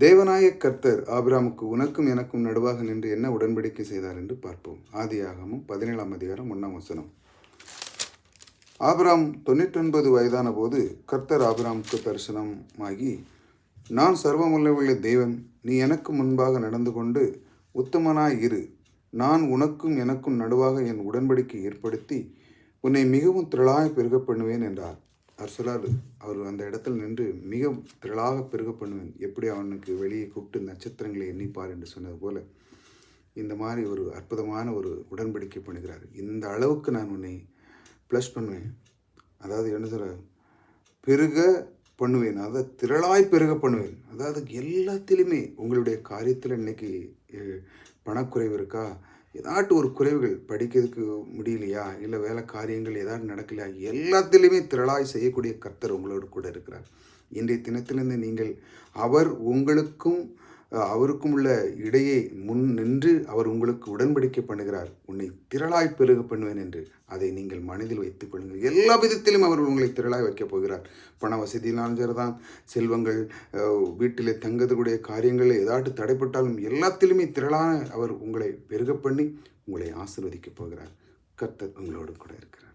தேவனாய கர்த்தர் ஆபிராமுக்கு உனக்கும் எனக்கும் நடுவாக நின்று என்ன உடன்படிக்கை செய்தார் என்று பார்ப்போம். ஆதியாகமும் பதினேழாம் அதிகாரம் ஒன்றாம் வசனம். ஆபிராம் தொண்ணூற்றொன்பது வயதான போது கர்த்தர் ஆபிராமுக்கு தரிசனமாகி நான் சர்வமுள்ளவுள்ள தேவன் நீ எனக்கு முன்பாக நடந்து கொண்டு உத்தமனாய் இரு. நான் உனக்கும் எனக்கும் நடுவாக என் உடன்படிக்கை ஏற்படுத்தி உன்னை மிகவும் திரளாய் பெருக பண்ணுவேன் என்றார். அவர் சொல்லாரு அவர் அந்த இடத்துல நின்று மிக திரளாக பெருக பண்ணுவேன். எப்படி அவனுக்கு வெளியே கூப்பிட்டு நட்சத்திரங்களை எண்ணிப்பார் என்று சொன்னது போல இந்த மாதிரி ஒரு அற்புதமான ஒரு உடன்படிக்கை பண்ணுகிறார். இந்த அளவுக்கு நான் உன்னை ப்ளஸ் பண்ணுவேன். அதாவது என்ன சொல்ற? பெருக பண்ணுவேன். அதாவது திரளாய் பெருக பண்ணுவேன். அதாவது எல்லாத்திலுமே உங்களுடைய காரியத்தில் இன்னைக்கு பணக்குறைவு இருக்கா? ஏதாட்டு ஒரு குறைவுகள் படிக்கிறதுக்கு முடியலையா? இல்லை வேலை காரியங்கள் ஏதாவது நடக்கலையா? எல்லாத்திலையுமே திரளாய் செய்யக்கூடிய கர்த்தர் உங்களோடு கூட இருக்கிறார். இன்றைய தினத்திலிருந்து நீங்கள் அவர் உங்களுக்கும் அவருக்கும் உள்ள இடையே முன் நின்று அவர் உங்களுக்கு உடன்படிக்கை பண்ணுகிறார். உன்னை திரளாய் பெருக பண்ணுவேன் என்று அதை நீங்கள் மனதில் வைத்துக் கொள்ளுங்கள். எல்லா விதத்திலும் அவர் உங்களை திரளாய் வைக்கப் போகிறார். பண வசதியினாலும் சரிதான். செல்வங்கள் வீட்டில் வீட்டிலே காரியங்கள் ஏதாட்டு தடைப்பட்டாலும் எல்லாத்திலுமே திரளாக அவர் உங்களை பெருக பண்ணி உங்களை ஆசிர்வதிக்கப் போகிறார். கர்த்தர் உங்களோடு கூட இருக்கிறார்.